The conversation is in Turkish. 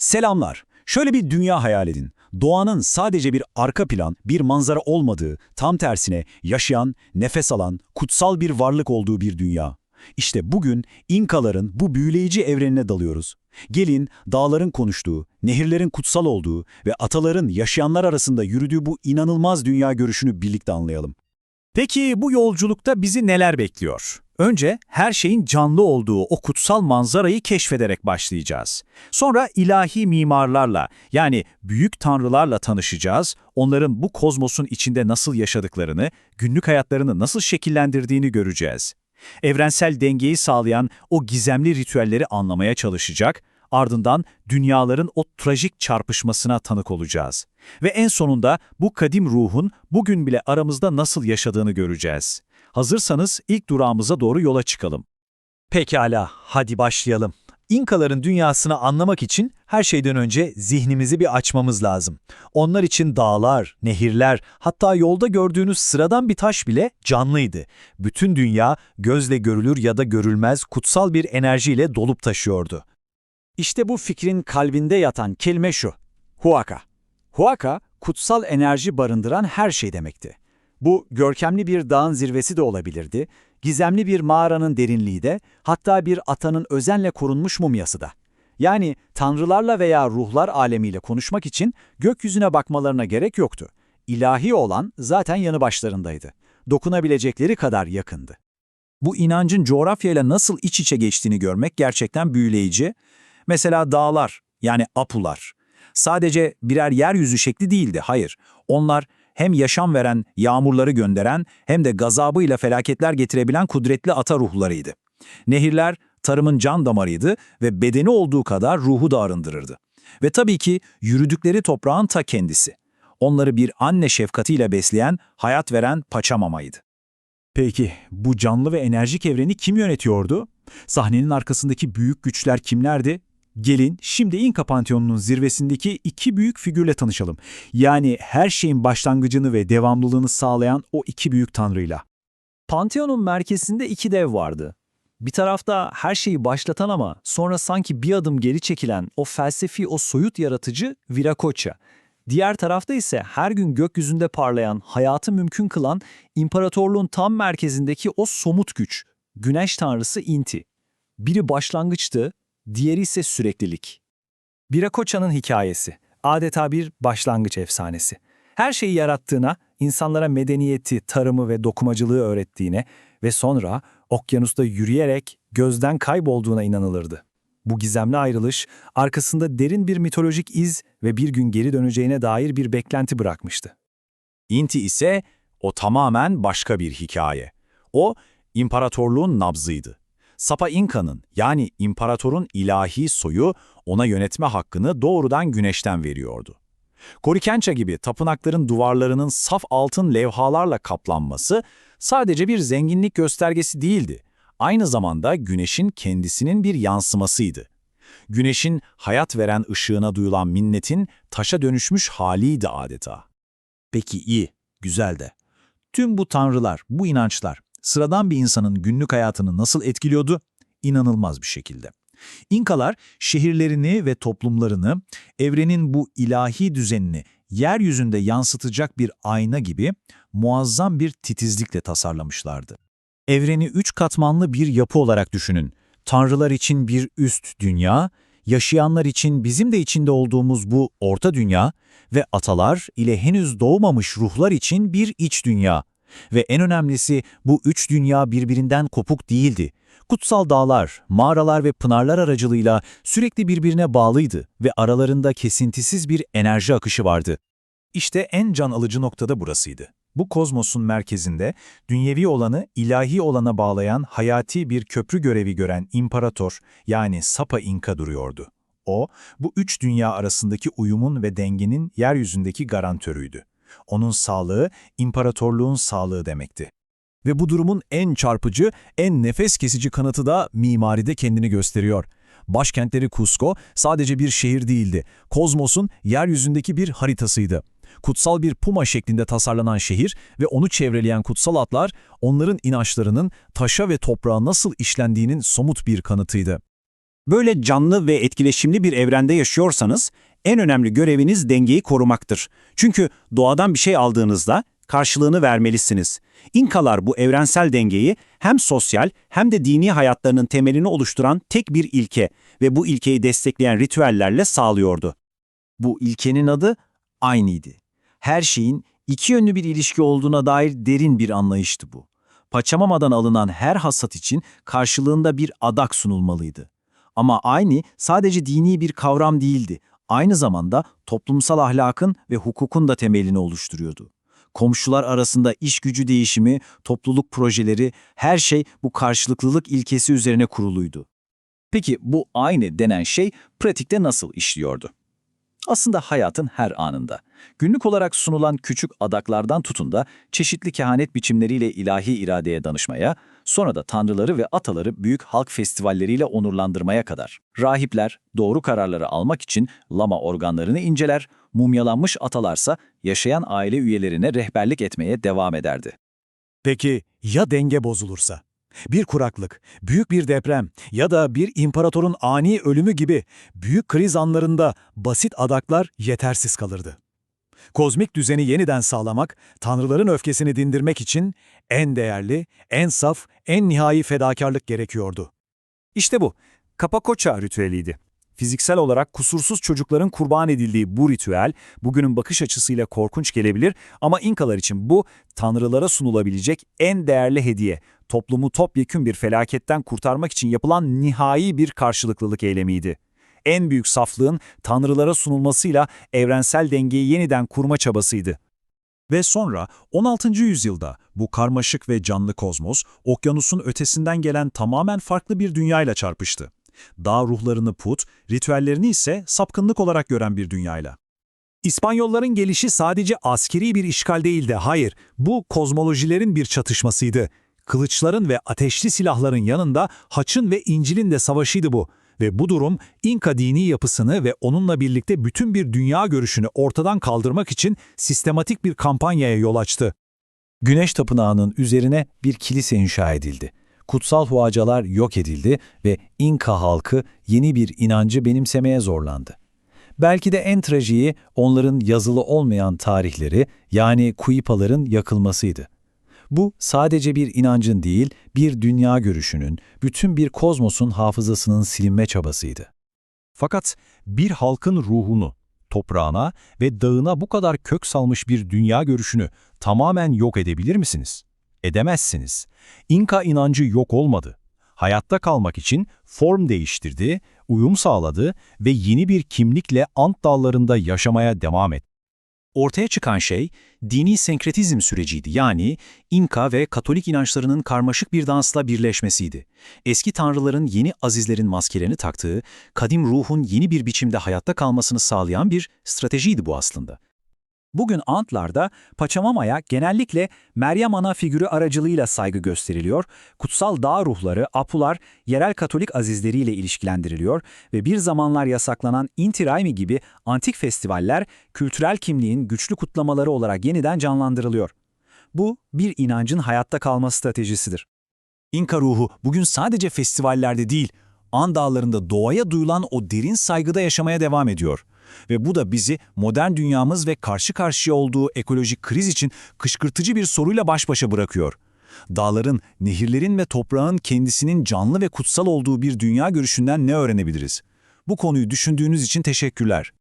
Selamlar. Şöyle bir dünya hayal edin. Doğanın sadece bir arka plan, bir manzara olmadığı, tam tersine yaşayan, nefes alan, kutsal bir varlık olduğu bir dünya. İşte bugün İnkaların bu büyüleyici evrenine dalıyoruz. Gelin dağların konuştuğu, nehirlerin kutsal olduğu ve ataların yaşayanlar arasında yürüdüğü bu inanılmaz dünya görüşünü birlikte anlayalım. Peki bu yolculukta bizi neler bekliyor? Önce her şeyin canlı olduğu o kutsal manzarayı keşfederek başlayacağız. Sonra ilahi mimarlarla yani büyük tanrılarla tanışacağız, onların bu kozmosun içinde nasıl yaşadıklarını, günlük hayatlarını nasıl şekillendirdiğini göreceğiz. Evrensel dengeyi sağlayan o gizemli ritüelleri anlamaya çalışacak, ardından dünyaların o trajik çarpışmasına tanık olacağız. Ve en sonunda bu kadim ruhun bugün bile aramızda nasıl yaşadığını göreceğiz. Hazırsanız ilk durağımıza doğru yola çıkalım. Pekala, hadi başlayalım. İnkaların dünyasını anlamak için her şeyden önce zihnimizi bir açmamız lazım. Onlar için dağlar, nehirler, hatta yolda gördüğünüz sıradan bir taş bile canlıydı. Bütün dünya gözle görülür ya da görülmez kutsal bir enerjiyle dolup taşıyordu. İşte bu fikrin kalbinde yatan kelime şu. Huaka. Huaka, kutsal enerji barındıran her şey demekti. Bu görkemli bir dağın zirvesi de olabilirdi, gizemli bir mağaranın derinliği de, hatta bir atanın özenle korunmuş mumyası da. Yani tanrılarla veya ruhlar alemiyle konuşmak için gökyüzüne bakmalarına gerek yoktu. İlahi olan zaten yanı başlarındaydı. Dokunabilecekleri kadar yakındı. Bu inancın coğrafyayla nasıl iç içe geçtiğini görmek gerçekten büyüleyici. Mesela dağlar, yani apular. Sadece birer yeryüzü şekli değildi, hayır. Onlar hem yaşam veren, yağmurları gönderen hem de gazabıyla felaketler getirebilen kudretli ata ruhlarıydı. Nehirler tarımın can damarıydı ve bedeni olduğu kadar ruhu da arındırırdı. Ve tabii ki yürüdükleri toprağın ta kendisi. Onları bir anne şefkatiyle besleyen, hayat veren paçamamaydı. Peki bu canlı ve enerjik evreni kim yönetiyordu? Sahnenin arkasındaki büyük güçler kimlerdi? Gelin şimdi İnka Panteonu'nun zirvesindeki iki büyük figürle tanışalım. Yani her şeyin başlangıcını ve devamlılığını sağlayan o iki büyük tanrıyla. Pantheon'un merkezinde iki dev vardı. Bir tarafta her şeyi başlatan ama sonra sanki bir adım geri çekilen o felsefi, o soyut yaratıcı Viracocha. Diğer tarafta ise her gün gökyüzünde parlayan, hayatı mümkün kılan imparatorluğun tam merkezindeki o somut güç, güneş tanrısı Inti. Biri başlangıçtı, diğeri ise süreklilik. Viracocha'nın hikayesi, adeta bir başlangıç efsanesi. Her şeyi yarattığına, insanlara medeniyeti, tarımı ve dokumacılığı öğrettiğine ve sonra okyanusta yürüyerek gözden kaybolduğuna inanılırdı. Bu gizemli ayrılış arkasında derin bir mitolojik iz ve bir gün geri döneceğine dair bir beklenti bırakmıştı. Inti ise o tamamen başka bir hikaye. O, imparatorluğun nabzıydı. Sapa İnka'nın yani imparatorun ilahi soyu ona yönetme hakkını doğrudan güneşten veriyordu. Korikença gibi tapınakların duvarlarının saf altın levhalarla kaplanması sadece bir zenginlik göstergesi değildi. Aynı zamanda güneşin kendisinin bir yansımasıydı. Güneşin hayat veren ışığına duyulan minnetin taşa dönüşmüş haliydi adeta. Peki iyi, güzel de. Tüm bu tanrılar, bu inançlar sıradan bir insanın günlük hayatını nasıl etkiliyordu? İnanılmaz bir şekilde. İnkalar şehirlerini ve toplumlarını, evrenin bu ilahi düzenini yeryüzünde yansıtacak bir ayna gibi muazzam bir titizlikle tasarlamışlardı. Evreni üç katmanlı bir yapı olarak düşünün. Tanrılar için bir üst dünya, yaşayanlar için bizim de içinde olduğumuz bu orta dünya ve atalar ile henüz doğmamış ruhlar için bir iç dünya. Ve en önemlisi bu üç dünya birbirinden kopuk değildi. Kutsal dağlar, mağaralar ve pınarlar aracılığıyla sürekli birbirine bağlıydı ve aralarında kesintisiz bir enerji akışı vardı. İşte en can alıcı noktada burasıydı. Bu kozmosun merkezinde dünyevi olanı ilahi olana bağlayan hayati bir köprü görevi gören imparator yani Sapa İnka duruyordu. O, bu üç dünya arasındaki uyumun ve dengenin yeryüzündeki garantörüydü. Onun sağlığı, imparatorluğun sağlığı demekti. Ve bu durumun en çarpıcı, en nefes kesici kanıtı da mimaride kendini gösteriyor. Başkentleri Cusco sadece bir şehir değildi. Kozmos'un yeryüzündeki bir haritasıydı. Kutsal bir puma şeklinde tasarlanan şehir ve onu çevreleyen kutsal atlar, onların inançlarının taşa ve toprağa nasıl işlendiğinin somut bir kanıtıydı. Böyle canlı ve etkileşimli bir evrende yaşıyorsanız en önemli göreviniz dengeyi korumaktır. Çünkü doğadan bir şey aldığınızda karşılığını vermelisiniz. İnkalar bu evrensel dengeyi hem sosyal hem de dini hayatlarının temelini oluşturan tek bir ilke ve bu ilkeyi destekleyen ritüellerle sağlıyordu. Bu ilkenin adı aynıydı. Her şeyin iki yönlü bir ilişki olduğuna dair derin bir anlayıştı bu. Paçamamadan alınan her hasat için karşılığında bir adak sunulmalıydı. Ama aynı sadece dini bir kavram değildi. Aynı zamanda toplumsal ahlakın ve hukukun da temelini oluşturuyordu. Komşular arasında iş gücü değişimi, topluluk projeleri, her şey bu karşılıklılık ilkesi üzerine kuruluydu. Peki bu aynı denen şey pratikte nasıl işliyordu? Aslında hayatın her anında. Günlük olarak sunulan küçük adaklardan tutun da çeşitli kehanet biçimleriyle ilahi iradeye danışmaya, sonra da tanrıları ve ataları büyük halk festivalleriyle onurlandırmaya kadar. Rahipler doğru kararları almak için lama organlarını inceler, mumyalanmış atalarsa yaşayan aile üyelerine rehberlik etmeye devam ederdi. Peki ya denge bozulursa? Bir kuraklık, büyük bir deprem ya da bir imparatorun ani ölümü gibi büyük kriz anlarında basit adaklar yetersiz kalırdı. Kozmik düzeni yeniden sağlamak, tanrıların öfkesini dindirmek için en değerli, en saf, en nihai fedakarlık gerekiyordu. İşte bu, Kapakoça ritüeliydi. Fiziksel olarak kusursuz çocukların kurban edildiği bu ritüel, bugünün bakış açısıyla korkunç gelebilir ama İnkalar için bu, tanrılara sunulabilecek en değerli hediye, toplumu topyekün bir felaketten kurtarmak için yapılan nihai bir karşılıklılık eylemiydi. En büyük saflığın tanrılara sunulmasıyla evrensel dengeyi yeniden kurma çabasıydı. Ve sonra 16. yüzyılda bu karmaşık ve canlı kozmos, okyanusun ötesinden gelen tamamen farklı bir dünyayla çarpıştı. Dağ ruhlarını put, ritüellerini ise sapkınlık olarak gören bir dünyayla. İspanyolların gelişi sadece askeri bir işgal değildi, hayır, bu kozmolojilerin bir çatışmasıydı. Kılıçların ve ateşli silahların yanında haçın ve İncil'in de savaşıydı bu. Ve bu durum İnka dini yapısını ve onunla birlikte bütün bir dünya görüşünü ortadan kaldırmak için sistematik bir kampanyaya yol açtı. Güneş tapınağının üzerine bir kilise inşa edildi. Kutsal huacalar yok edildi ve İnka halkı yeni bir inancı benimsemeye zorlandı. Belki de en trajiği onların yazılı olmayan tarihleri yani kuipaların yakılmasıydı. Bu sadece bir inancın değil, bir dünya görüşünün, bütün bir kozmosun hafızasının silinme çabasıydı. Fakat bir halkın ruhunu, toprağına ve dağına bu kadar kök salmış bir dünya görüşünü tamamen yok edebilir misiniz? Edemezsiniz. İnka inancı yok olmadı. Hayatta kalmak için form değiştirdi, uyum sağladı ve yeni bir kimlikle Ant dağlarında yaşamaya devam etti. Ortaya çıkan şey dini senkretizm süreciydi yani İnka ve Katolik inançlarının karmaşık bir dansla birleşmesiydi. Eski tanrıların yeni azizlerin maskelerini taktığı, kadim ruhun yeni bir biçimde hayatta kalmasını sağlayan bir stratejiydi bu aslında. Bugün Antlar'da Pachamama'ya genellikle Meryem Ana figürü aracılığıyla saygı gösteriliyor, kutsal dağ ruhları, apular, yerel Katolik azizleriyle ilişkilendiriliyor ve bir zamanlar yasaklanan Inti Raymi gibi antik festivaller kültürel kimliğin güçlü kutlamaları olarak yeniden canlandırılıyor. Bu bir inancın hayatta kalma stratejisidir. İnka ruhu bugün sadece festivallerde değil, An dağlarında doğaya duyulan o derin saygıda yaşamaya devam ediyor. Ve bu da bizi modern dünyamız ve karşı karşıya olduğu ekolojik kriz için kışkırtıcı bir soruyla baş başa bırakıyor. Dağların, nehirlerin ve toprağın kendisinin canlı ve kutsal olduğu bir dünya görüşünden ne öğrenebiliriz? Bu konuyu düşündüğünüz için teşekkürler.